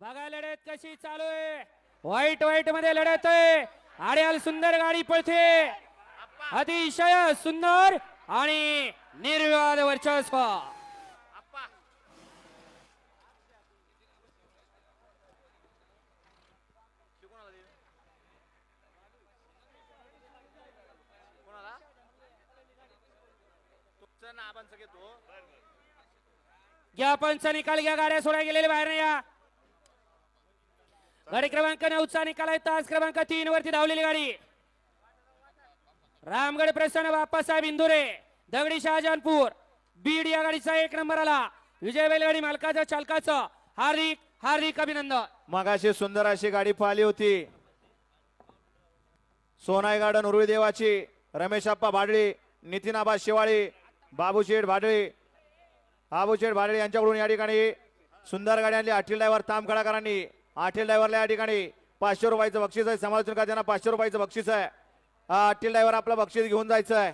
बघा लढत कशी चालू आहे. वाईट वाईटमध्ये लढत आहे. आड्याल सुंदर गाडी पळते. अतिशय सुंदर आणि निर्विवाद वर्चस्व. घ्या पंच निकाल घ्या गाड्या सोडा गेलेले बाहेर नाही या. गाडी क्रमांक नऊचा निकाल आहे तास क्रमांक तीन वरती धावलेली गाडी. रामगड प्रसन्न बाप्पासाहेब इंदुरे दगडी शहाजहानपूर बीड या गाडीचा एक नंबर आला. विजय बैलगाडी मालकाचं चालकाचं. हार्दिक हार्दिक अभिनंदन. मगाशी सुंदर अशी गाडी पाहिली होती. सोनाई गार्डन उर्वी देवाची रमेश आप्पा भाडळी नितीन आबा शिवाळी बाबूशेठ भाडळी. बाबूशेठ भाडळी यांच्याकडून या ठिकाणी सुंदर गाडी आणली आठील ड्रायव्हर ताम कडाकरांनी आठील ड्रायव्हरला या ठिकाणी पाचशे रुपयाचं बक्षीस आहे. समालोचन करताना पाचशे रुपयाचं बक्षीस आहे. हा, आठील ड्रायव्हर आपलं बक्षीस घेऊन जायचं आहे.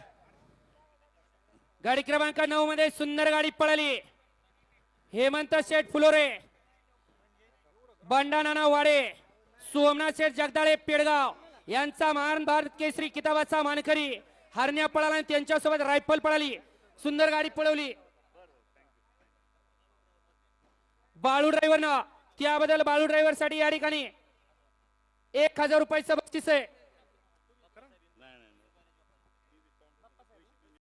गाडी क्रमांक नऊ मध्ये सुंदर गाडी पळाली. हेमंत शेठ फुलोरे. बंडा वाडे सोमनाथ शेठ जगदाळे पेडगाव. यांचा महान भारत केसरी किताबाचा मानकरी. हरण्या पळाला आणि त्यांच्यासोबत रायफल पळाली. सुंदर गाडी पळवली. बाळू ड्रायव्हरनं त्याबद्दल बाळू ड्रायव्हरसाठी या ठिकाणी एक हजार रुपयाचं बक्षीस आहे.